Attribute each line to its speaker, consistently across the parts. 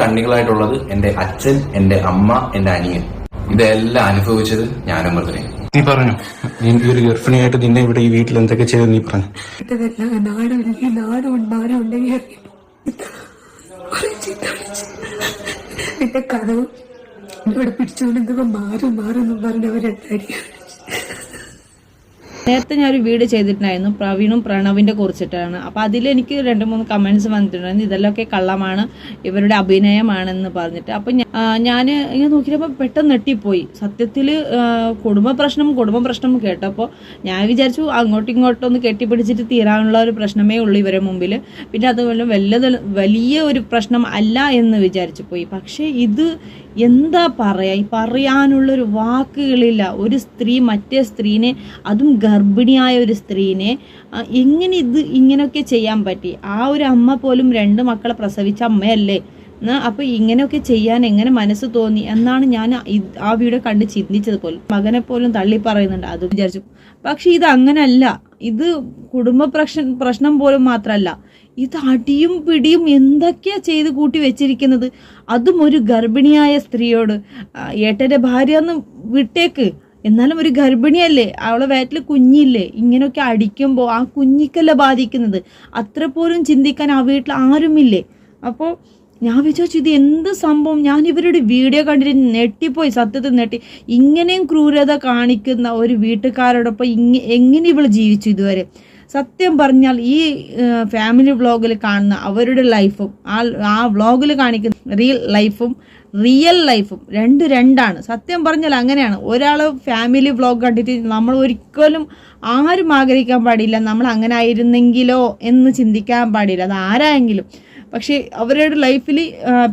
Speaker 1: കണ്ണികളായിട്ടുള്ളത് എന്റെ അച്ഛൻ എന്റെ അമ്മ എന്റെ അനിയൻ. ഇതെല്ലാം അനുഭവിച്ചത് ഞാനും മൃതനെ
Speaker 2: നീ പറഞ്ഞു. നീ ഒരു ഗർഭിണിയായിട്ട് നിന്നെ ഇവിടെ ഈ വീട്ടിൽ എന്തൊക്കെ ചെയ്തു നീ പറഞ്ഞു.
Speaker 3: എന്റെ കഥവ് ഇവിടെ പിടിച്ചുകൊണ്ട് എന്തൊക്കെ മാറും മാറും എന്ന് പറഞ്ഞവരെല്ലാരും
Speaker 4: നേരത്തെ ഞാൻ ഒരു വീഡിയോ ചെയ്തിട്ടുണ്ടായിരുന്നു. പ്രവീണും പ്രണവിന്റെ കുറിച്ചിട്ടാണ്. അപ്പോൾ അതിൽ എനിക്ക് രണ്ട് മൂന്ന് കമന്റ്സ് വന്നിട്ടുണ്ടായിരുന്നു. ഇതെല്ലാമൊക്കെ കള്ളമാണ് ഇവരുടെ അഭിനയമാണെന്ന് പറഞ്ഞിട്ട്. അപ്പോൾ ഞാൻ ഇങ്ങനെ നോക്കിയപ്പോൾ പെട്ടെന്ന് നെട്ടിപ്പോയി സത്യത്തിൽ കുടുംബ പ്രശ്നം കുടുംബ പ്രശ്നം കേട്ടപ്പോൾ ഞാൻ വിചാരിച്ചു അങ്ങോട്ടും ഇങ്ങോട്ടും ഒന്ന് കെട്ടിപ്പിടിച്ചിട്ട് തീരാനുള്ള ഒരു പ്രശ്നമേ ഉള്ളൂ ഇവരെ മുമ്പിൽ പിന്നെ അതുപോലെ വലിയ വലിയ ഒരു പ്രശ്നം അല്ല എന്ന് വിചാരിച്ചു പോയി. പക്ഷേ ഇത് എന്താ പറയാ? ഈ പറയാനുള്ളൊരു വാക്കുകളില്ല. ഒരു സ്ത്രീ മറ്റേ സ്ത്രീനെ അതും ഗർഭിണിയായ ഒരു സ്ത്രീനെ എങ്ങനെ ഇത് ഇങ്ങനെയൊക്കെ ചെയ്യാൻ പറ്റി? ആ ഒരു അമ്മ പോലും രണ്ട് മക്കളെ പ്രസവിച്ച അമ്മയല്ലേ? അപ്പോൾ അപ്പൊ ഇങ്ങനെയൊക്കെ ചെയ്യാൻ എങ്ങനെ മനസ്സ് തോന്നി? എന്നാണ് ഞാൻ ആ വീഡിയോ കണ്ട് ചിന്തിച്ചത് പോലും. മകനെ പോലും തള്ളി പറയുന്നുണ്ട്. അത് വിചാരിച്ചു. പക്ഷെ ഇത് അങ്ങനല്ല. ഇത് കുടുംബ പ്രശ്നം പ്രശ്നം പോലും മാത്രമല്ല ഇത് അടിയും പിടിയും എന്തൊക്കെയാ ചെയ്ത് കൂട്ടി വെച്ചിരിക്കുന്നത്? അതും ഒരു ഗർഭിണിയായ സ്ത്രീയോട്. ഏട്ടന്റെ ഭാര്യ ഒന്ന് വിട്ടേക്ക്. എന്നാലും ഒരു ഗർഭിണിയല്ലേ? അവളെ വയറ്റിൽ കുഞ്ഞില്ലേ? ഇങ്ങനെയൊക്കെ അടിക്കുമ്പോൾ ആ കുഞ്ഞിക്കല്ല ബാധിക്കുന്നത്? അത്ര പോലും ചിന്തിക്കാൻ ആ വീട്ടിൽ ആരുമില്ലേ? അപ്പോൾ ഞാൻ വിചാരിച്ചു ഇത് എന്ത് സംഭവം? ഞാൻ ഇവരുടെ വീഡിയോ കണ്ടിട്ട് നെട്ടിപ്പോയി സത്യത്തിൽ നെട്ടി ഇങ്ങനെയും ക്രൂരത കാണിക്കുന്ന ഒരു വീട്ടുകാരോടൊപ്പം ഇങ്ങ എങ്ങനെ ഇവൾ ജീവിച്ചു ഇതുവരെ? സത്യം പറഞ്ഞാൽ ഈ ഫാമിലി വ്ളോഗിൽ കാണുന്ന അവരുടെ ലൈഫും ആ ആ വ്ളോഗിൽ കാണിക്കുന്ന റിയൽ ലൈഫും റിയൽ ലൈഫും രണ്ട് രണ്ടാണ്. സത്യം പറഞ്ഞാൽ അങ്ങനെയാണ്. ഒരാൾ ഫാമിലി വ്ളോഗ് കണ്ടിട്ട് നമ്മൾ ഒരിക്കലും ആരും ആഗ്രഹിക്കാൻ പാടില്ല. നമ്മൾ അങ്ങനെ ആയിരുന്നെങ്കിലോ എന്ന് ചിന്തിക്കാൻ പാടില്ല. അത് ആരായെങ്കിലും. പക്ഷേ അവരുടെ ലൈഫിൽ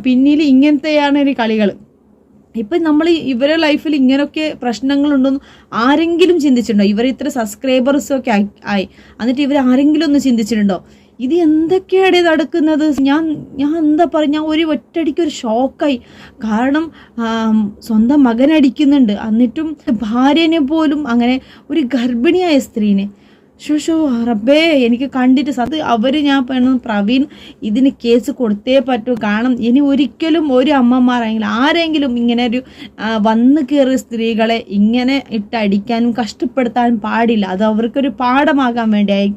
Speaker 4: പിന്നിൽ ഇങ്ങനത്തെയാണ് ഒരു കളികൾ ഇപ്പം നമ്മൾ ഇവരെ ലൈഫിൽ ഇങ്ങനെയൊക്കെ പ്രശ്നങ്ങളുണ്ടെന്ന് ആരെങ്കിലും ചിന്തിച്ചിട്ടുണ്ടോ? ഇവർ ഇത്ര സബ്സ്ക്രൈബേഴ്സും ഒക്കെ ആയി എന്നിട്ട് ഇവർ ആരെങ്കിലും ഒന്ന് ചിന്തിച്ചിട്ടുണ്ടോ? ഇത് എന്തൊക്കെയാണ് ഇത് അടുക്കുന്നത് ഞാൻ ഞാൻ എന്താ പറയുക ഞാൻ ഒരു ഒറ്റയടിക്ക് ഒരു ഷോക്കായി കാരണം സ്വന്തം മകൻ അടിക്കുന്നുണ്ട് എന്നിട്ടും ഭാര്യനെ പോലും അങ്ങനെ ഒരു ഗർഭിണിയായ സ്ത്രീനെ ഷോ റബ്ബേ എനിക്ക് കണ്ടിട്ട് സത് അവർ ഞാൻ പറയുന്നത് പ്രവീൺ ഇതിന് കേസ് കൊടുത്തേ പറ്റൂ. കാരണം ഇനി ഒരിക്കലും ഒരു അമ്മമാരെങ്കിലും ആരെങ്കിലും ഇങ്ങനെ ഒരു വന്നു കയറിയ സ്ത്രീകളെ ഇങ്ങനെ ഇട്ടടിക്കാനും കഷ്ടപ്പെടുത്താനും പാടില്ല. അത് അവർക്കൊരു പാഠമാകാൻ വേണ്ടിയായി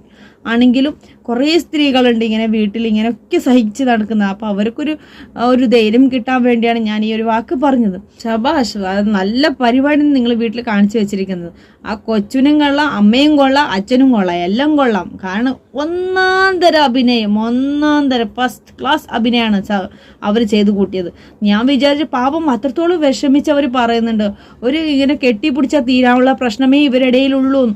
Speaker 4: ആണെങ്കിലും കുറേ സ്ത്രീകളുണ്ട് ഇങ്ങനെ വീട്ടിൽ ഇങ്ങനെയൊക്കെ സഹിച്ച് നടക്കുന്നത് അപ്പോൾ അവർക്കൊരു ഒരു ധൈര്യം കിട്ടാൻ വേണ്ടിയാണ് ഞാൻ ഈ ഒരു വാക്ക് പറഞ്ഞത്. ശബാഷ് അത് നല്ല പരിപാടി നിങ്ങൾ വീട്ടിൽ കാണിച്ചു വെച്ചിരിക്കുന്നത്. ആ കൊച്ചിനും കൊള്ളാം അമ്മയും കൊള്ളാം അച്ഛനും കൊള്ളാം എല്ലാം കൊള്ളാം. കാരണം ഒന്നാം തരം അഭിനയം ഒന്നാം തരം ഫസ്റ്റ് ക്ലാസ് അഭിനയമാണ് അവർ ചെയ്തു കൂട്ടിയത്. ഞാൻ വിചാരിച്ച പാപം അത്രത്തോളം വിഷമിച്ച് അവർ പറയുന്നുണ്ട്. ഒരു ഇങ്ങനെ കെട്ടിപ്പിടിച്ചാൽ തീരാനുള്ള പ്രശ്നമേ ഇവരിടയിലുള്ളൂ.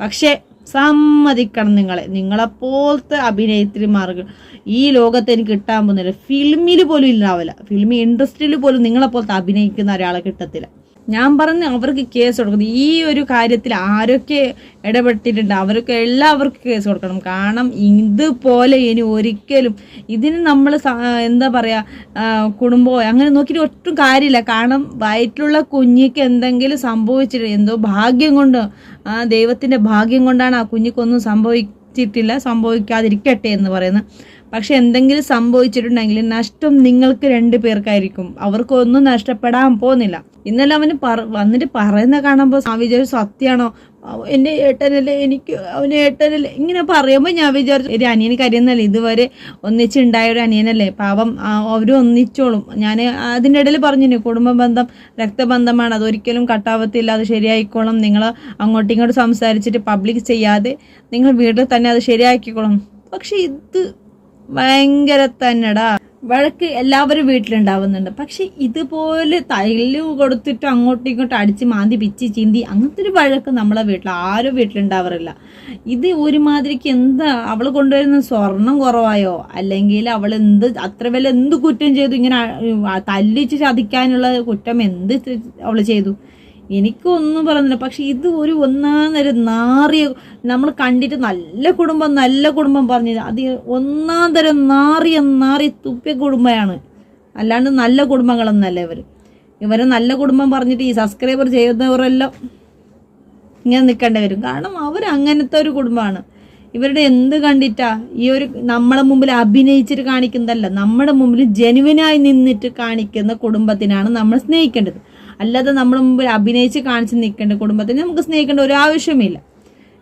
Speaker 4: പക്ഷേ സമ്മതിക്കണം നിങ്ങളെ. നിങ്ങളെപ്പോലത്തെ അഭിനയത്തിന്മാർക്ക് ഈ ലോകത്ത് എനിക്ക് കിട്ടാൻ പോകുന്നില്ല. ഫിലിമിൽ പോലും ഇല്ലാവില്ല ഫിലിം ഇൻഡസ്ട്രിയിൽ പോലും നിങ്ങളെപ്പോലത്തെ അഭിനയിക്കുന്ന ഒരാളെ കിട്ടത്തില്ല. ഞാൻ പറഞ്ഞ് അവർക്ക് കേസ് കൊടുക്കുന്നത് ഈ ഒരു കാര്യത്തിൽ ആരൊക്കെ ഇടപെട്ടിട്ടുണ്ട് അവർക്ക് എല്ലാവർക്കും കേസ് കൊടുക്കണം. കാരണം ഇതുപോലെ ഇനി ഒരിക്കലും ഇതിന് നമ്മൾ എന്താ പറയുക കുടുംബമോ അങ്ങനെ നോക്കിയിട്ട് ഒട്ടും കാര്യമില്ല. കാരണം വയറ്റിലുള്ള കുഞ്ഞിക്ക് എന്തെങ്കിലും സംഭവിച്ചിട്ട് എന്തോ ഭാഗ്യം കൊണ്ട് ആ ദൈവത്തിന്റെ ഭാഗ്യം കൊണ്ടാണ് ആ കുഞ്ഞിക്കൊന്നും സംഭവിച്ചിട്ടില്ല സംഭവിക്കാതിരിക്കട്ടെ എന്ന് പറയുന്നത്. പക്ഷെ എന്തെങ്കിലും സംഭവിച്ചിട്ടുണ്ടെങ്കിൽ നഷ്ടം നിങ്ങൾക്ക് രണ്ടു പേർക്കായിരിക്കും. അവർക്കൊന്നും നഷ്ടപ്പെടാൻ പോകുന്നില്ല. ഇന്നലെ അവന് പറ വന്നിട്ട് പറയുന്ന കാണുമ്പോൾ ഞാൻ വിചാരിച്ചു സത്യമാണോ? എന്റെ ഏട്ടനല്ലേ എനിക്ക് അവന് ഏട്ടനല്ലേ? ഇങ്ങനെ പറയുമ്പോൾ ഞാൻ വിചാരിച്ചു ഒരു അനിയന് കരുതുന്നല്ലേ ഇതുവരെ ഒന്നിച്ചുണ്ടായ ഒരു അനിയനല്ലേ? പാവം അവരും ഒന്നിച്ചോളും. ഞാൻ അതിന്റെ ഇടയിൽ പറഞ്ഞു കുടുംബ ബന്ധം രക്തബന്ധമാണ്. അതൊരിക്കലും കട്ടാവത്തില്ല. അത് ശരിയായിക്കോളും. നിങ്ങൾ അങ്ങോട്ടും ഇങ്ങോട്ടും സംസാരിച്ചിട്ട് പബ്ലിക് ചെയ്യാതെ നിങ്ങൾ വീട്ടിൽ തന്നെ അത് ശരിയാക്കിക്കോളും. പക്ഷെ ഇത് ഭയങ്കര തന്നെടാ. വഴക്ക് എല്ലാവരും വീട്ടിലുണ്ടാവുന്നുണ്ട്. പക്ഷെ ഇതുപോലെ തൈൽ കൊടുത്തിട്ട് അങ്ങോട്ടും ഇങ്ങോട്ടും അടിച്ച് മാന്തി പിച്ച് ചീന്തി അങ്ങനത്തെ ഒരു വഴക്ക് നമ്മളെ വീട്ടിൽ ആരും വീട്ടിലുണ്ടാവാറില്ല. ഇത് ഒരുമാതിരിക്ക് എന്താ അവൾ കൊണ്ടുവരുന്ന സ്വർണം കുറവായോ? അല്ലെങ്കിൽ അവൾ എന്ത് അത്ര വില എന്ത് കുറ്റം ചെയ്തു ഇങ്ങനെ തല്ലിച്ച് ചതിക്കാനുള്ള കുറ്റം എന്ത് അവൾ ചെയ്തു? എനിക്കൊന്നും പറഞ്ഞില്ല പക്ഷെ ഇത് ഒരു ഒന്നാം നാറിയ നമ്മൾ കണ്ടിട്ട് നല്ല കുടുംബം നല്ല കുടുംബം പറഞ്ഞു അത് ഒന്നാം തരം നാറിയ നാറിയ തുപ്പിയ കുടുംബമാണ് അല്ലാണ്ട് നല്ല കുടുംബങ്ങളൊന്നല്ല ഇവർ ഇവരെ നല്ല കുടുംബം പറഞ്ഞിട്ട് ഈ സബ്സ്ക്രൈബർ ചെയ്യുന്നവരെല്ലാം ഇങ്ങനെ നിൽക്കേണ്ടി വരും. കാരണം അവർ അങ്ങനത്തെ ഒരു കുടുംബമാണ്. ഇവരുടെ എന്ത് കണ്ടിട്ടാ ഈ ഒരു നമ്മളെ മുമ്പിൽ അഭിനയിച്ചിട്ട് കാണിക്കുന്നതല്ല നമ്മുടെ മുമ്പിൽ ജനുവിനായി നിന്നിട്ട് കാണിക്കുന്ന കുടുംബത്തിനാണ് നമ്മൾ സ്നേഹിക്കേണ്ടത്. അല്ലാതെ നമ്മൾ മുമ്പിൽ അഭിനയിച്ച് കാണിച്ച് നിൽക്കേണ്ട കുടുംബത്തിന് നമുക്ക് സ്നേഹിക്കേണ്ട ഒരു ആവശ്യമില്ല.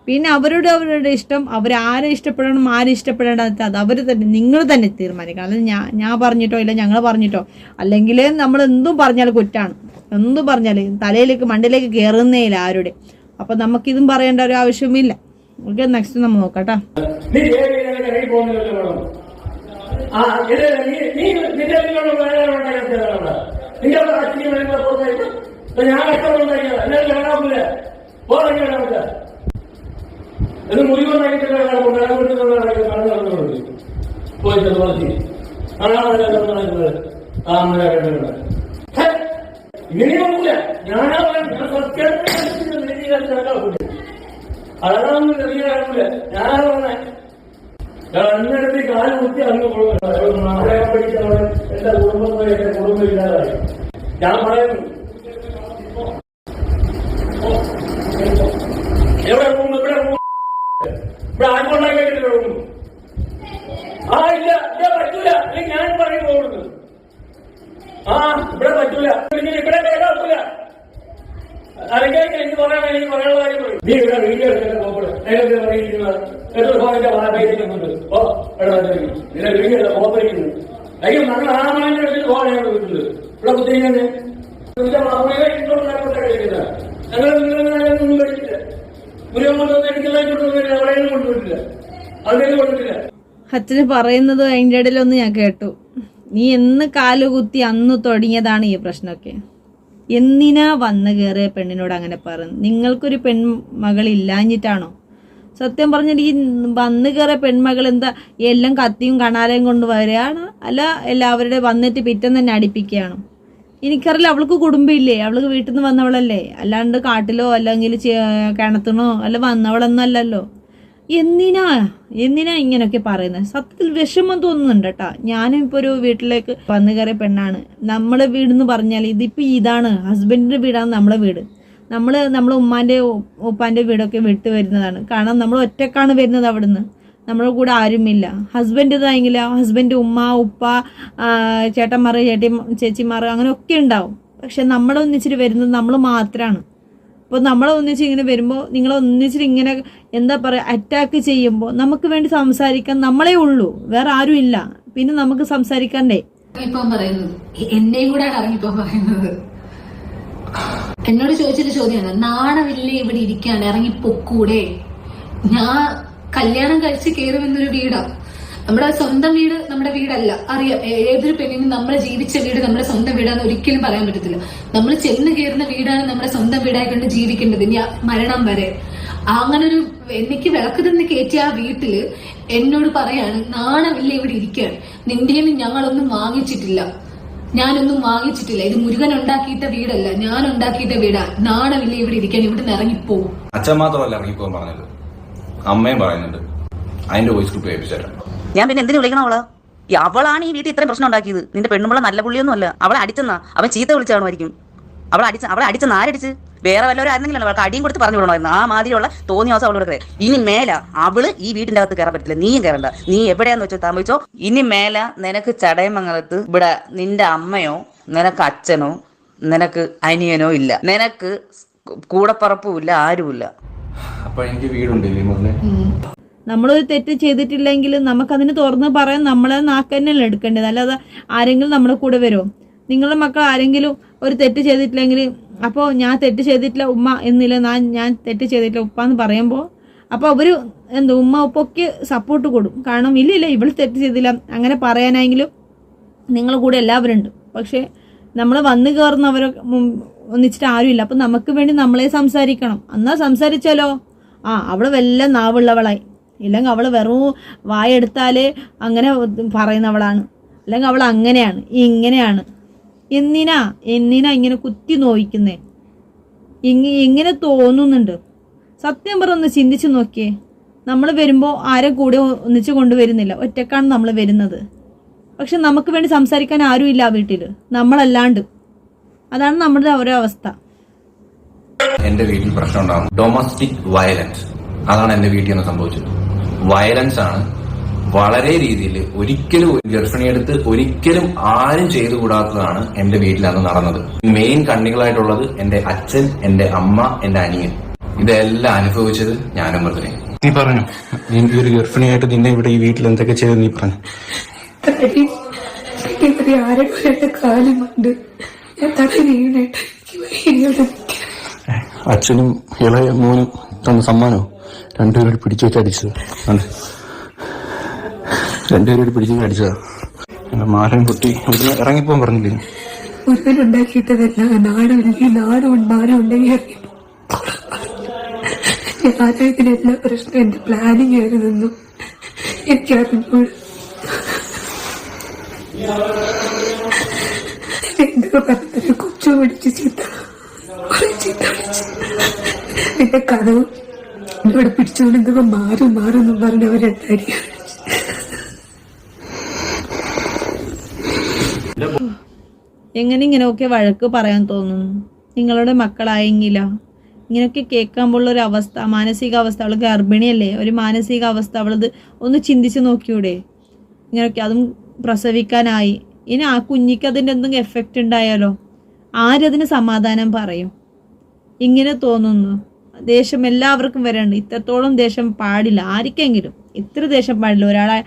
Speaker 4: പിന്നെ അവരുടെ അവരുടെ ഇഷ്ടം അവരാരെ ഇഷ്ടപ്പെടണം ആരെ ഇഷ്ടപ്പെടേണ്ടത് അത് അവർ തന്നെ നിങ്ങൾ തന്നെ തീരുമാനിക്കണം. അല്ലെങ്കിൽ ഞാൻ ഞാൻ പറഞ്ഞിട്ടോ ഇല്ല ഞങ്ങൾ പറഞ്ഞിട്ടോ? അല്ലെങ്കിൽ നമ്മൾ എന്തും പറഞ്ഞാൽ കുറ്റാണ്. എന്തും പറഞ്ഞാൽ തലയിലേക്ക് മണ്ടിലേക്ക് കയറുന്നേ ഇല്ല ആരുടെ. അപ്പം നമുക്കിതും പറയേണ്ട ഒരു ആവശ്യമില്ല. ഓക്കെ നെക്സ്റ്റ് നമ്മൾ നോക്കാം
Speaker 5: നീ ഏരിയയിലൊക്കെ ഇറങ്ങി പോകുന്നില്ല വേണം ആ ഇത് നീ നീ നിന്റെ വീട്ടിലുള്ള വേറെ ഉണ്ടാക്കിയതാണ് നിന്റെ അച്ഛനും വേണ്ട പുറത്തേക്ക് ഞാൻ കഷ്ടം ഉണ്ടാക്കിയത് എല്ലാവരും കാണാമില്ല പോകണമെങ്കിൽ നമുക്ക് ഇത് മുഴുവനാക്കിയിട്ട് നടക്കുന്നുണ്ട് പോയിട്ട് വളർത്തി അതാണ് ആ മഴ കണ്ടുകൊണ്ട് ഇങ്ങനെയൊന്നുമില്ല ഞാനാ പറയുന്നത് സത്യം അതൊന്നും അറിയാറില്ല ഞാനാ പറഞ്ഞേ എന്നിടത്ത് കാൽ കുത്തി അങ്ങ് പോകുന്നു നാളെ പഠിച്ചവർ എന്റെ കുടുംബത്തിൽ എന്റെ കുടുംബം ഇല്ലാതായി ഞാൻ പറയുന്നു. എവിടെ പോകും ഇവിടെ ഇവിടെ ആർക്കൊണ്ടാക്കിയിട്ട് പോകുന്നു ആ ഇല്ല. ഇവിടെ പറ്റൂല. ഞാൻ പറയും പോകുന്നു ആ ഇവിടെ പറ്റൂല. ഇവിടെ കേൾക്കാറില്ല അല്ലെങ്കിൽ എനിക്ക് പറയാനുള്ള കാര്യം നീ ഇവിടെ വീഡിയോ എടുക്കാൻ പോകുമ്പോൾ നേരത്തെ പറയുന്നത് എത്ര ഫോണിന്റെ ഓ എടാ വീട് ഓപ്പറിക്കുന്നു അയ്യോ നമ്മൾ ആ മാനിന്റെ അടുത്ത് ഫോണാണ് വീട്ടിൽ ഇവിടെ കുത്തിരിക്കുന്നത് ഹച്ചന് മാമയെ ഇങ്ങോട്ട് കഴിക്കില്ല ഞങ്ങൾ
Speaker 4: പറയുന്നത് അതിന്റെ ഇടയിലൊന്ന് ഞാൻ കേട്ടു. നീ എന്ന് കാലുകുത്തി അന്ന് തുടങ്ങിയതാണ് ഈ പ്രശ്നമൊക്കെ. എന്തിനാ വന്ന് കയറിയ പെണ്ണിനോട് അങ്ങനെ പറഞ്ഞു നിങ്ങൾക്കൊരു പെൺമകൾ ഇല്ലാഞ്ഞിട്ടാണോ? സത്യം പറഞ്ഞാൽ ഈ വന്ന് കയറിയ പെൺമകൾ എന്താ എല്ലാം കത്തിയും കണാലയും കൊണ്ട് വരികയാണ്. അല്ല എല്ലാവരുടെ വന്നിട്ട് പിറ്റം തന്നെ അടിപ്പിക്കുകയാണ്. എനിക്കറിയില്ല അവൾക്ക് കുടുംബമില്ലേ? അവൾക്ക് വീട്ടിൽ നിന്ന് വന്നവളല്ലേ? അല്ലാണ്ട് കാട്ടിലോ അല്ലെങ്കിൽ കിണത്തണോ അല്ല വന്നവളൊന്നല്ലല്ലോ എന്തിനാ? എന്തിനാ ഇങ്ങനെയൊക്കെ പറയുന്നത് സത്യത്തിൽ വിഷമം തോന്നുന്നുണ്ട് കേട്ടാ. ഞാനും ഇപ്പോൾ ഒരു വീട്ടിലേക്ക് വന്നു കയറിയ പെണ്ണാണ്. നമ്മളെ വീടെന്ന് പറഞ്ഞാൽ ഇതിപ്പോൾ ഇതാണ്. ഹസ്ബൻഡിന്റെ വീടാണ് നമ്മളെ വീട്. നമ്മൾ നമ്മൾ ഉമ്മാന്റെ ഉപ്പാന്റെ വീടൊക്കെ വിട്ട് വരുന്നതാണ്. കാരണം നമ്മൾ ഒറ്റക്കാണ് വരുന്നത് അവിടുന്ന്. നമ്മുടെ കൂടെ ആരുമില്ല. ഹസ്ബൻഡ് ഇതായെങ്കിൽ ഹസ്ബൻഡ് ഉമ്മ ഉപ്പ ചേട്ടന്മാർ ചേട്ടി ചേച്ചിമാർ അങ്ങനെ ഒക്കെ ഉണ്ടാവും. പക്ഷെ നമ്മളെ ഒന്നിച്ചിട്ട് വരുന്നത് നമ്മൾ മാത്രമാണ് അപ്പോൾ നമ്മളെ ഒന്നിച്ച് ഇങ്ങനെ വരുമ്പോൾ നിങ്ങൾ ഒന്നിച്ചിട്ട് ഇങ്ങനെ എന്താ പറയുക അറ്റാക്ക് ചെയ്യുമ്പോൾ നമുക്ക് വേണ്ടി സംസാരിക്കാൻ നമ്മളേ ഉള്ളൂ. വേറെ ആരും ഇല്ല. പിന്നെ നമുക്ക് സംസാരിക്കണ്ടേ?
Speaker 6: ഇപ്പം പറയുന്നത്. എന്നെയും കൂടെ ഇറങ്ങിപ്പോ പറയുന്നത്. എന്നോട് ചോദിച്ചൊരു ചോദ്യമാണ്. നാണമില്ലേ ഇവിടെ ഇരിക്കാൻ? ഇറങ്ങി പൊക്കൂടെ? ഞാൻ കല്യാണം കഴിച്ച് കയറുമെന്നൊരു വീടാ. നമ്മുടെ സ്വന്തം വീട് നമ്മുടെ വീടല്ല. അറിയാം. ഏതൊരു പെണ്ണിനും നമ്മൾ ജീവിച്ച വീട് നമ്മുടെ സ്വന്തം വീടാന്ന് ഒരിക്കലും പറയാൻ പറ്റത്തില്ല. നമ്മൾ ചെന്ന് കയറുന്ന വീടാണ് നമ്മുടെ സ്വന്തം വീടായി കൊണ്ട് ജീവിക്കേണ്ടത്. ഇനി മരണം വരെ. അങ്ങനെ ഒരു എനിക്ക് വിളക്ക് തന്നെ കയറ്റിയ ആ വീട്ടിൽ എന്നോട് പറയാണ് നാണമില്ല ഇവിടെ ഇരിക്കുകയാണ് നിന്റെ ഞങ്ങളൊന്നും വാങ്ങിച്ചിട്ടില്ല. ഞാനൊന്നും വാങ്ങിച്ചിട്ടില്ല. ഇത് മുരുകൻ ഉണ്ടാക്കിയിട്ട വീടല്ല. ഞാൻ ഉണ്ടാക്കിയിട്ട വീടാ. നാണമില്ല ഇവിടെ ഇരിക്കാൻ? ഇവിടുന്ന് ഇറങ്ങിപ്പോവും
Speaker 1: അച്ഛൻ മാത്രമല്ല ഇറങ്ങിപ്പോകാൻ പറഞ്ഞത്. അമ്മയും പറയുന്നുണ്ട്. അതിന്റെ വോയിസ് ഗ്രൂപ്പ് കേൾപ്പിച്ചേരാം.
Speaker 7: ഞാൻ പിന്നെ എന്തിനു വിളിക്കണം അവളെ? ഈ അവളാണ് ഈ വീട്ടിൽ ഇത്രയും പ്രശ്നം ഉണ്ടാക്കിയത്. നിന്റെ പെണ്ണുമ്പള നല്ല പുള്ളിയൊന്നും അല്ല അവളെ അടിച്ചെന്നാ. അവൻ ചീത്ത വിളിച്ചാണോ ആയിരിക്കും അവളെ അടിച്ച അവളെ അടിച്ചെന്ന് ആരടിച്ച്? വേറെ വല്ലവരും ആയിരുന്നെങ്കിലും അവൾക്ക് അടിയും കൊടുത്ത് പറഞ്ഞു വിടണമായിരുന്നു. ആ മാതിരിയുള്ള തോന്നിയ ദിവസം അവളോട് കയറി. ഇനി മേല അവൾ ഈ വീട്ടിന്റെ അകത്ത് കയറാൻ പറ്റില്ല നീയും കയറണ്ട. നീ എവിടെയാന്ന് വെച്ചോ താമസിച്ചോ ഇനി മേല നിനക്ക് ചടയമംഗലത്ത് ഇവിടെ നിന്റെ അമ്മയോ നിനക്ക് അച്ഛനോ നിനക്ക് അനിയനോ ഇല്ല. നിനക്ക് കൂടപ്പറപ്പും ഇല്ല ആരുമില്ല
Speaker 1: അപ്പൊ എനിക്ക്
Speaker 4: നമ്മളൊരു തെറ്റ് ചെയ്തിട്ടില്ലെങ്കിൽ നമുക്കതിന് തുറന്ന് പറയാൻ നമ്മളെ നാക്കന്നെ തന്നെയല്ലേ എടുക്കേണ്ടത്. അല്ലാതെ ആരെങ്കിലും നമ്മുടെ കൂടെ വരുമോ നിങ്ങളുടെ മക്കൾ ആരെങ്കിലും ഒരു തെറ്റ് ചെയ്തിട്ടില്ലെങ്കിൽ അപ്പോൾ ഞാൻ തെറ്റ് ചെയ്തിട്ടില്ല ഉമ്മ എന്നില്ല ഞാൻ ഞാൻ തെറ്റ് ചെയ്തിട്ടില്ല ഉപ്പ എന്ന് പറയുമ്പോൾ അപ്പോൾ അവർ എന്തോ ഉമ്മ ഉപ്പൊക്കെ സപ്പോർട്ട് കൊടുക്കും. കാരണം ഇല്ല ഇല്ല ഇവൾ തെറ്റ് ചെയ്തില്ല. അങ്ങനെ പറയാനായെങ്കിലും നിങ്ങൾ കൂടെ എല്ലാവരും ഉണ്ട് പക്ഷേ നമ്മൾ വന്നു കയറുന്നവരെ ഒന്നിച്ചിട്ട് ആരുമില്ല. അപ്പം നമുക്ക് വേണ്ടി നമ്മളെ സംസാരിക്കണം. എന്നാ സംസാരിച്ചാലോ? ആ അവൾ വല്ല നാവുള്ളവളായി. ഇല്ലെങ്കിൽ അവൾ വെറും വായെടുത്താൽ അങ്ങനെ പറയുന്നവളാണ്. അല്ലെങ്കിൽ അവൾ അങ്ങനെയാണ് ഇങ്ങനെയാണ്. എന്തിനാ? എന്തിനാ ഇങ്ങനെ കുത്തി നോയിക്കുന്നേ? ഇങ്ങ ഇങ്ങനെ തോന്നുന്നുണ്ട്? സത്യം പറ ഒന്ന് ചിന്തിച്ചു നോക്കിയേ. നമ്മൾ വരുമ്പോൾ ആരെ കൂടെ ഒന്നിച്ച് കൊണ്ടുവരുന്നില്ല. ഒറ്റക്കാണ് നമ്മൾ വരുന്നത്. പക്ഷെ നമുക്ക് വേണ്ടി സംസാരിക്കാൻ ആരുമില്ല ആ വീട്ടിൽ നമ്മളല്ലാണ്ട്. അതാണ് നമ്മുടെ ഓരോ അവസ്ഥ.
Speaker 1: എന്റെ വീട്ടിൽ പ്രശ്നം ഉണ്ടാകും. ഡൊമസ്റ്റിക് വയലൻസ് അതാണ് എന്റെ വീട്ടിൽ നിന്ന് സംഭവിച്ചത്. വയലൻസ് ആണ് വളരെ രീതിയിൽ ഒരിക്കലും ഒരു ഗർഭിണിയെടുത്ത് ഒരിക്കലും ആരും ചെയ്തു കൂടാത്തതാണ് എന്റെ വീട്ടിൽ അന്ന് നടന്നത്. മെയിൻ കണ്ണികളായിട്ടുള്ളത് എന്റെ അച്ഛൻ എന്റെ അമ്മ എന്റെ അനിയൻ. ഇതെല്ലാം അനുഭവിച്ചത് ഞാനും മൃദുനെ
Speaker 2: നീ പറഞ്ഞു. നീ ഒരു ഗർഭിണിയായിട്ട് നിന്നെ ഇവിടെ ഈ വീട്ടിൽ എന്തൊക്കെ ചെയ്തു നീ പറഞ്ഞു.
Speaker 3: കാലുമുണ്ട്
Speaker 2: അച്ഛനും ഇളയ മോനും തന്ന സമ്മാനോ രണ്ടുപേരും പിടിച്ചു വെച്ച് അടിച്ചത്. ആണ്. രണ്ടുപേരോട് പിടിച്ചു അടിച്ചതാ മാലയും പൊട്ടി ഇവിടുന്ന് ഇറങ്ങിപ്പോകാൻ പറഞ്ഞില്ലേ?
Speaker 3: ഒരുവൻ ഉണ്ടാക്കിയിട്ടതല്ല നാടുണ്ട് നാടും നാടും ഉണ്ടെങ്കിൽ ഇറങ്ങി ഞാനും ഇതിനെല്ലാ പ്രശ്നം എന്റെ പ്ലാനിങ് ആയിരുന്നു എനിക്കറിഞ്ഞോളൂ എന്തൊക്കെ പറഞ്ഞൊരു കൊച്ചു പിടിച്ച് ചീത്ത ചീത്ത എന്റെ കഥവ് ഇവിടെ പിടിച്ചുകൊണ്ട് എന്തൊക്കെ മാറും മാറും എന്നും പറഞ്ഞവരെല്ലാരും
Speaker 4: എങ്ങനെ ഇങ്ങനെയൊക്കെ വഴക്ക് പറയാൻ തോന്നുന്നു നിങ്ങളുടെ മക്കളായെങ്കില? ഇങ്ങനെയൊക്കെ കേൾക്കുമ്പോൾ ഒരു അവസ്ഥ മാനസികാവസ്ഥ. അവൾ ഗർഭിണിയല്ലേ ഒരു മാനസികാവസ്ഥ അവളത് ഒന്ന് ചിന്തിച്ച് നോക്കിയൂടെ. ഇങ്ങനെയൊക്കെ അതും പ്രസവിക്കാനായി. ഇനി ആ കുഞ്ഞിക്ക് അതിന്റെ എന്തെങ്കിലും എഫക്റ്റ് ഉണ്ടായാലോ? ആരതിന് സമാധാനം പറയും? ഇങ്ങനെ തോന്നുന്നു. ദേഷ്യം എല്ലാവർക്കും വരണ്ട് ഇത്രത്തോളം ദേഷ്യം പാടില്ല. ആർക്കെങ്കിലും ഇത്ര ദേഷ്യം പാടില്ല. ഒരാളെ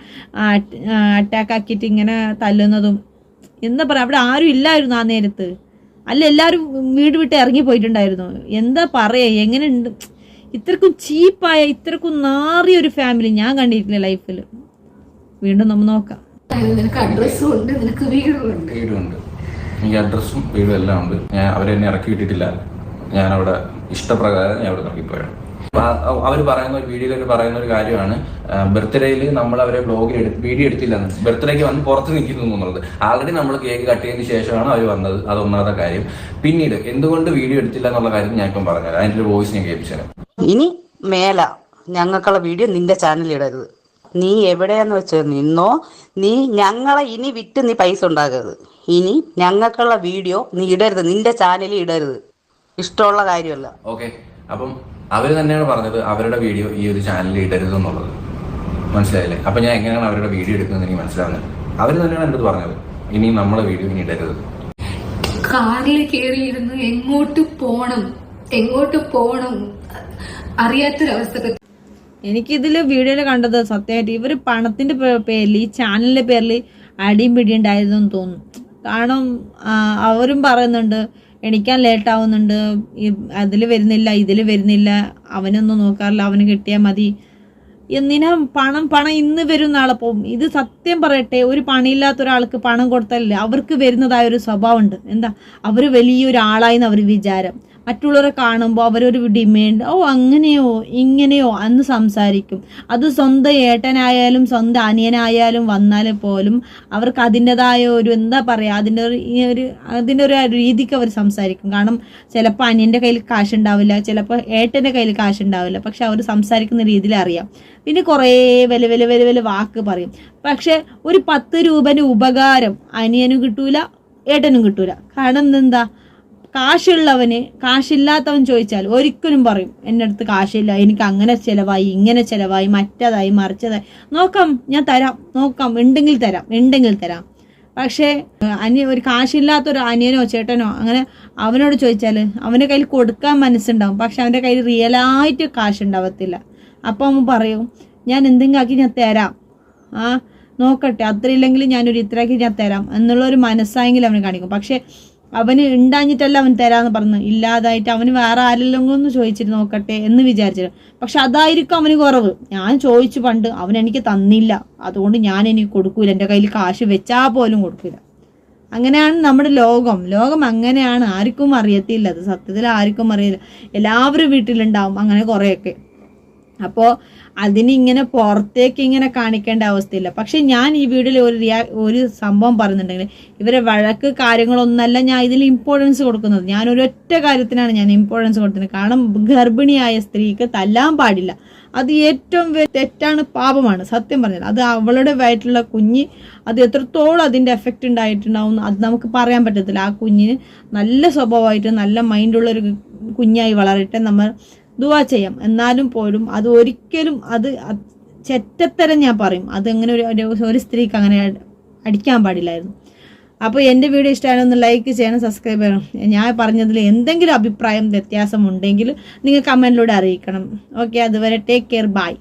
Speaker 4: അറ്റാക്ക് ആക്കിയിട്ട് ഇങ്ങനെ തല്ലുന്നതും എന്താ പറയാ അവിടെ ആരും ഇല്ലായിരുന്നു ആ നേരത്ത്. അല്ല എല്ലാവരും വീട് വിട്ട് ഇറങ്ങി പോയിട്ടുണ്ടായിരുന്നു. എന്താ പറയാ എങ്ങനെ ഉണ്ട് ഇത്രക്കും ചീപ്പായ ഇത്രക്കും നാറിയ ഒരു ഫാമിലി ഞാൻ കണ്ടിട്ടില്ല ലൈഫിൽ വീണ്ടും നമ്മൾ നോക്കാം.
Speaker 6: നിനക്ക് അഡ്രസ്സും ഉണ്ട് നിനക്ക് വീടും ഉണ്ട്
Speaker 1: വീടുണ്ട്. എനിക്ക് അഡ്രസ്സും വീടും എല്ലാം ഉണ്ട്. ഞാൻ അവരെന്നെ ഇറക്കി വിട്ടിട്ടില്ല. ഞാൻ അവിടെ ഇഷ്ടപ്രകാരം ഞാൻ അവിടെ ഇറക്കിപ്പോയാണ് അവർ പറയുന്ന ഒരു വീഡിയോയിൽ പറയുന്ന ഒരു കാര്യമാണ്. ബർത്ത്ഡേയിൽ നമ്മൾ അവരെ ബ്ലോഗിൽ എടുത്ത് വീഡിയോ എടുത്തില്ല ബർത്ത്ഡേക്ക് വന്ന് പുറത്ത് നിൽക്കുന്നു എന്നുള്ളത്. ആൾറെഡി നമ്മൾ കേക്ക് കട്ട് ചെയ്തതിന് ശേഷമാണ് അവർ വന്നത്. അതൊന്നാമത്തെ കാര്യം. പിന്നീട് എന്തുകൊണ്ട് വീഡിയോ എടുത്തില്ല എന്നുള്ള കാര്യം ഞാൻ ഇപ്പം പറഞ്ഞുതരാം. അതിന്റെ വോയിസ് ഞാൻ കേൾപ്പിച്ചത്
Speaker 7: ഇനി മേല ഞങ്ങൾക്കുള്ള വീഡിയോ നിന്റെ ചാനലിൽ ഇടരുത്. നീ എവിടെയാന്ന് വെച്ചാൽ നിന്നോ നീ ഞങ്ങളെ ഇനി വിറ്റ് നീ പൈസ ഉണ്ടാക്കരുത്. ഇനി ഞങ്ങൾക്കുള്ള വീഡിയോ നീ ഇടരുത്. നിന്റെ ചാനലിൽ ഇടരുത്. ഇഷ്ടമുള്ള കാര്യമല്ല.
Speaker 1: ഓക്കെ അപ്പം അവർ തന്നെയാണ് പറഞ്ഞത് അവരുടെ വീഡിയോ ഈ ഒരു ചാനലിൽ ഇടരുത് എന്നുള്ളത്. മനസ്സിലായില്ലേ? അപ്പം ഞാൻ എങ്ങനെയാണ് അവരുടെ വീഡിയോ എടുക്കുന്നത് എനിക്ക് മനസ്സിലാവുന്നത് അവർ തന്നെയാണ് എന്റെ അടുത്ത് പറഞ്ഞത് ഇനി നമ്മളെ വീഡിയോ ഇനി ഇടരുത്.
Speaker 6: കാറിൽ കയറിയിരുന്ന് എങ്ങോട്ട് പോണം? എങ്ങോട്ട് പോണം? അറിയാത്തൊരവസ്ഥ
Speaker 4: എനിക്കിതിൽ വീഡിയോയിൽ കണ്ടത് സത്യമായിട്ട് ഇവർ പണത്തിന്റെ പേരിൽ ഈ ചാനലിന്റെ പേരിൽ അടിയും പിടിയുണ്ടായിരുന്നു എന്ന് തോന്നുന്നു. കാരണം അവരും പറയുന്നുണ്ട് എണിക്കാൻ ലേട്ടാവുന്നുണ്ട് അതിൽ വരുന്നില്ല ഇതിൽ വരുന്നില്ല. അവനൊന്നും നോക്കാറില്ല. അവന് കിട്ടിയാൽ മതി. എന്തിനാ പണം പണം ഇന്ന് വരും നാളെ ഇത് സത്യം പറയട്ടെ ഒരു പണിയില്ലാത്ത ഒരാൾക്ക് പണം കൊടുത്താലല്ലേ അവർക്ക് വരുന്നതായ ഒരു സ്വഭാവമുണ്ട്. എന്താ? അവർ വലിയൊരാളായിന്ന് അവർ വിചാരം. മറ്റുള്ളവരെ കാണുമ്പോൾ അവരൊരു ഡിമാൻഡ് ഓ അങ്ങനെയോ? ഇങ്ങനെയോ? അന്ന് സംസാരിക്കും. അത് സ്വന്തം ഏട്ടനായാലും സ്വന്തം അനിയനായാലും വന്നാൽ പോലും അവർക്ക് അതിന്റെതായ ഒരു എന്താ പറയുക അതിന്റെ ഒരു അതിന്റെ ഒരു രീതിക്ക് അവർ സംസാരിക്കും. കാരണം ചിലപ്പോൾ അനിയന്റെ കയ്യിൽ കാശ് ഉണ്ടാവില്ല ചിലപ്പോൾ ഏട്ടന്റെ കയ്യിൽ കാശ് ഉണ്ടാവില്ല പക്ഷെ അവർ സംസാരിക്കുന്ന രീതിയിൽ അറിയാം. പിന്നെ കുറേ വലിയ വലിയ വലിയ വലിയ വാക്ക് പറയും. പക്ഷെ ഒരു പത്ത് രൂപന്റെ ഉപകാരം അനിയനും കിട്ടൂല ഏട്ടനും കിട്ടൂല. കാരണം എന്താ കാശുള്ളവന് കാശില്ലാത്തവൻ ചോദിച്ചാൽ ഒരിക്കലും പറയും എന്റെ അടുത്ത് കാശില്ല എനിക്ക് അങ്ങനെ ചിലവായി ഇങ്ങനെ ചിലവായി മറ്റതായി മറിച്ചതായി. നോക്കാം ഞാൻ തരാം നോക്കാം ഉണ്ടെങ്കിൽ തരാം ഉണ്ടെങ്കിൽ തരാം. പക്ഷേ അനിയ ഒരു കാശില്ലാത്തൊരു അനിയനോ ചേട്ടനോ അങ്ങനെ അവനോട് ചോദിച്ചാൽ അവന്റെ കയ്യിൽ കൊടുക്കാൻ മനസ്സുണ്ടാവും പക്ഷെ അവന്റെ കയ്യിൽ റിയലായിട്ട് കാശ് ഉണ്ടാവത്തില്ല അപ്പം അവൻ പറയും ഞാൻ എന്തെങ്കിലും ആക്കി ഞാൻ തരാം. ആ നോക്കട്ടെ അത്ര ഇല്ലെങ്കിൽ ഞാനൊരു ഇത്രയാക്കി ഞാൻ തരാം എന്നുള്ളൊരു മനസ്സായെങ്കിൽ അവന് കാണിക്കും. പക്ഷേ അവന് ഉണ്ടാഞ്ഞിട്ടല്ല അവൻ തരാന്ന് പറഞ്ഞു. ഇല്ലാതായിട്ട് അവന് വേറെ ആരെല്ലാം ഒന്ന് ചോദിച്ചിട്ട് നോക്കട്ടെ എന്ന് വിചാരിച്ചിരുന്നു. പക്ഷെ അതായിരിക്കും അവന് കുറവ്. ഞാൻ ചോദിച്ചു പണ്ട് അവൻ എനിക്ക് തന്നില്ല. അതുകൊണ്ട് ഞാൻ എനിക്ക് കൊടുക്കൂല. എന്റെ കയ്യിൽ കാശ് വെച്ചാൽ പോലും കൊടുക്കില്ല അങ്ങനെയാണ് നമ്മുടെ ലോകം. ലോകം അങ്ങനെയാണ്. ആർക്കും അറിയത്തില്ല. അത് സത്യത്തിൽ ആർക്കും അറിയില്ല എല്ലാവരും വീട്ടിലുണ്ടാവും. അങ്ങനെ കുറേയൊക്കെ. അപ്പോൾ അതിനിങ്ങനെ പുറത്തേക്ക് ഇങ്ങനെ കാണിക്കേണ്ട അവസ്ഥയില്ല. പക്ഷെ ഞാൻ ഈ വീഡിയോയിൽ ഒരു റിയാ ഒരു സംഭവം പറയുന്നുണ്ടെങ്കിൽ ഇവരെ വഴക്ക് കാര്യങ്ങളൊന്നല്ല ഞാൻ ഇതിൽ ഇമ്പോർട്ടൻസ് കൊടുക്കുന്നത്. ഞാൻ ഒരൊറ്റ കാര്യത്തിനാണ് ഞാൻ ഇമ്പോർട്ടൻസ് കൊടുക്കുന്നത് കാരണം ഗർഭിണിയായ സ്ത്രീക്ക് തല്ലാൻ പാടില്ല. അത് ഏറ്റവും തെറ്റാണ് പാപമാണ്. സത്യം പറഞ്ഞാൽ അത് അവളുടെ വയറ്റിലുള്ള കുഞ്ഞ് അത് എത്രത്തോളം അതിന്റെ എഫക്റ്റ് ഉണ്ടായിട്ടുണ്ടാവും അത് നമുക്ക് പറയാൻ പറ്റത്തില്ല. ആ കുഞ്ഞിന് നല്ല സ്വഭാവമായിട്ട് നല്ല മൈൻഡുള്ള ഒരു കുഞ്ഞായി വളരട്ടെ. നമ്മൾ ദുവാ ചെയ്യാം. എന്നാലും പോലും അത് ഒരിക്കലും അത് ചെറ്റത്തരം ഞാൻ പറയും. അതെങ്ങനെ ഒരു ഒരു- സ്ത്രീക്ക് അങ്ങനെ അടിക്കാൻ പാടില്ലായിരുന്നു. അപ്പോൾ എന്റെ വീഡിയോ ഇഷ്ടമായാലും ഒന്ന് ലൈക്ക് ചെയ്യണം സബ്സ്ക്രൈബ് ചെയ്യണം. ഞാൻ പറഞ്ഞതിൽ എന്തെങ്കിലും അഭിപ്രായം വ്യത്യാസം ഉണ്ടെങ്കിൽ നിങ്ങൾ കമന്റിലൂടെ അറിയിക്കണം. ഓക്കെ അതുവരെ ടേക്ക് കെയർ ബൈ